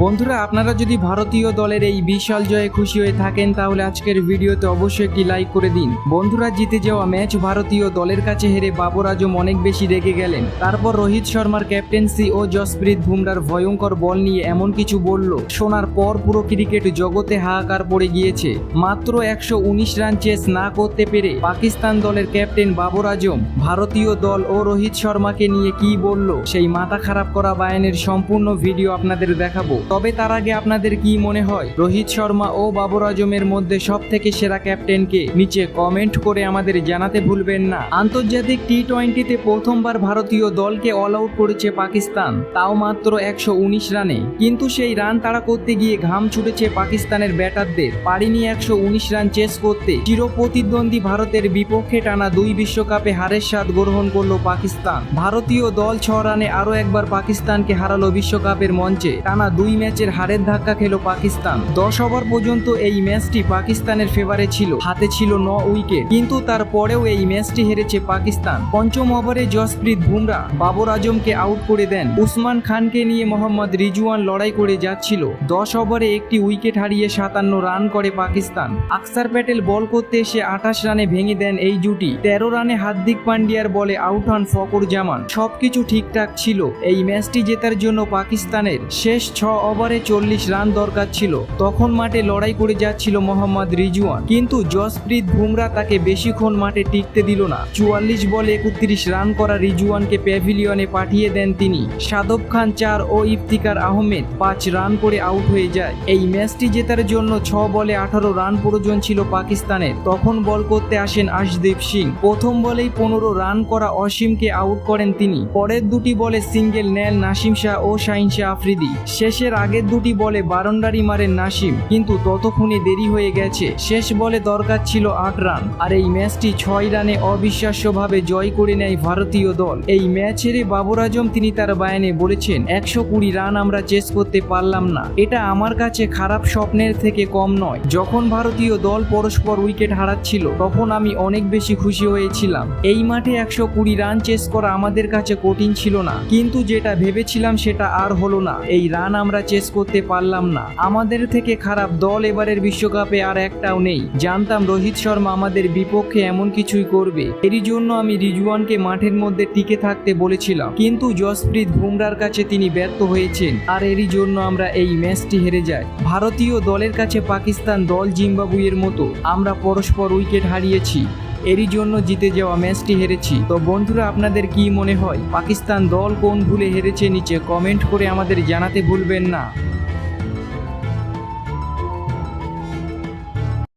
বন্ধুরা, আপনারা যদি ভারতীয় দলের এই বিশাল জয়ে খুশি হয়ে থাকেন, তাহলে আজকের ভিডিওতে অবশ্যই একটি লাইক করে দিন। বন্ধুরা, জিতে যাওয়া ম্যাচ ভারতীয় দলের কাছে হেরে বাবর আজম অনেক বেশি রেগে গেলেন। তারপর রোহিত শর্মার ক্যাপ্টেন্সি ও জসপ্রীত বুমরার ভয়ঙ্কর বল নিয়ে এমন কিছু বলল। শোনার পর পুরো ক্রিকেট জগতে হাহাকার পড়ে গিয়েছে। মাত্র একশো উনিশ রান চেস না করতে পেরে পাকিস্তান দলের ক্যাপ্টেন বাবর আজম, ভারতীয় দল ও রোহিত শর্মাকে নিয়ে কি বলল, সেই মাথা খারাপ করা বায়ানের সম্পূর্ণ ভিডিও আপনাদের দেখাবো। তবে তার আগে আপনাদের কি মনে হয়? রোহিত শর্মা ও বাবর আজমের মধ্যে সব থেকে সেরা ক্যাপ্টেনকে নিচে কমেন্ট করে আমাদের জানাতে ভুলবেন না। আন্তর্জাতিক টি টোয়েন্টিতে প্রথমবার ভারতীয় দলকে অল আউট করেছে পাকিস্তান। তাও মাত্র একশো উনিশ রানে। কিন্তু সেই রান তাড়া করতে গিয়ে ঘাম ছুটেছে পাকিস্তানের ব্যাটারদের। পারিনি একশো উনিশ রান চেস করতে। চির প্রতিদ্বন্দ্বী ভারতের বিপক্ষে টানা দুই বিশ্বকাপে হারের স্বাদ গ্রহণ করল পাকিস্তান। ভারতীয় দল ছ রানে আরও একবার পাকিস্তানকে হারালো বিশ্বকাপের মঞ্চে। টানা দুই ম্যাচের হারের ধাক্কা খেলো পাকিস্তান। দশ ওভার পর্যন্ত এই ম্যাচটি পাকিস্তানের ফেভারে ছিল। হাতে ছিল ন উইকেট। কিন্তু তারপরেও এই ম্যাচটি হেরেছে পাকিস্তান। পঞ্চম ওভারে জসপ্রীত বুমরা বাবর আজমকে আউট করে দেন। উসমান খানকে নিয়ে মোহাম্মদ রিজওয়ান লড়াই করে যাচ্ছিল। দশ ওভারে একটি উইকেট হারিয়ে সাতান্ন রান করে পাকিস্তান। আকসার প্যাটেল বল করতে এসে আঠাশ রানে ভেঙে দেন এই জুটি। তেরো রানে হার্দিক পান্ডিয়ার বলে আউট হন ফকর জামান। সবকিছু ঠিকঠাক ছিল। এই ম্যাচটি জেতার জন্য পাকিস্তানের শেষ ছ ওভারে চল্লিশ রান দরকার ছিল। তখন মাঠে লড়াই করে যাচ্ছিল মোহাম্মদ রিজওয়ান। কিন্তু জসপ্রীত বুমরা তাকে বেশিক্ষণ মাঠে টিকতে দিল না। চুয়াল্লিশ বলে একত্রিশ রান করা রিজওয়ানকে প্যাভিলিয়নে পাঠিয়ে দেন তিনি। সাদব খান চার ও ইফতিকার আহমেদ পাঁচ রান করে আউট হয়ে যায়। এই ম্যাচটি জেতার জন্য ছ বলে আঠারো রান প্রয়োজন ছিল পাকিস্তানের। তখন বল করতে আসেন আশদীপ সিং। প্রথম বলেই পনেরো রান করা অসীমকে আউট করেন তিনি। পরের দুটি বলে সিঙ্গেল নেন নাসিম শাহ ও শাহিন শাহ আফ্রিদি। শেষের আগের দুটি বলে বারন্ডারি মারেন নাসিম, কিন্তু ততক্ষণে দেরি হয়ে গেছে। শেষ বলে দরকার ছিল আট রান। আর এই ম্যাচটি ছয় রানে অবিশ্বাস্যভাবে জয় করে নেয় ভারতীয় দল। এই ম্যাচ হেরে বাবর আজম তিনি তার বায়ানে বলেছেন, একশো কুড়ি রান আমরা চেস করতে পারলাম না। এটা আমার কাছে খারাপ স্বপ্নের থেকে কম নয়। যখন ভারতীয় দল পরস্পর উইকেট হারাচ্ছিল, তখন আমি অনেক বেশি খুশি হয়েছিলাম। এই মাঠে একশো কুড়ি রান চেস করা আমাদের কাছে কঠিন ছিল না। কিন্তু যেটা ভেবেছিলাম সেটা আর হলো না। এই রান আমরা চেস করতে পারলাম না। আমাদের থেকে খারাপ দল এবারের বিশ্বকাপে আর একটাও নেই। জানতাম রোহিত শর্মা আমাদের বিপক্ষে এমন কিছুই করবে। এরই জন্য আমি রিজওয়ানকে মাঠের মধ্যে টিকে থাকতে বলেছিলাম। কিন্তু জসপ্রীত বুমরার কাছে তিনি ব্যর্থ হয়েছেন। আর এরই জন্য আমরা এই ম্যাচটি হেরে যাই। ভারতীয় দলের কাছে পাকিস্তান দল জিম্বাবুয়ের মতো। আমরা পরস্পর উইকেট হারিয়েছি। এরই জন্য জিতে যাওয়া ম্যাচটি হেরেছি। তো বন্ধুরা, আপনাদের কি মনে হয়? পাকিস্তান দল কোন ভুলে হেরেছে নিচে কমেন্ট করে আমাদের জানাতে ভুলবেন না।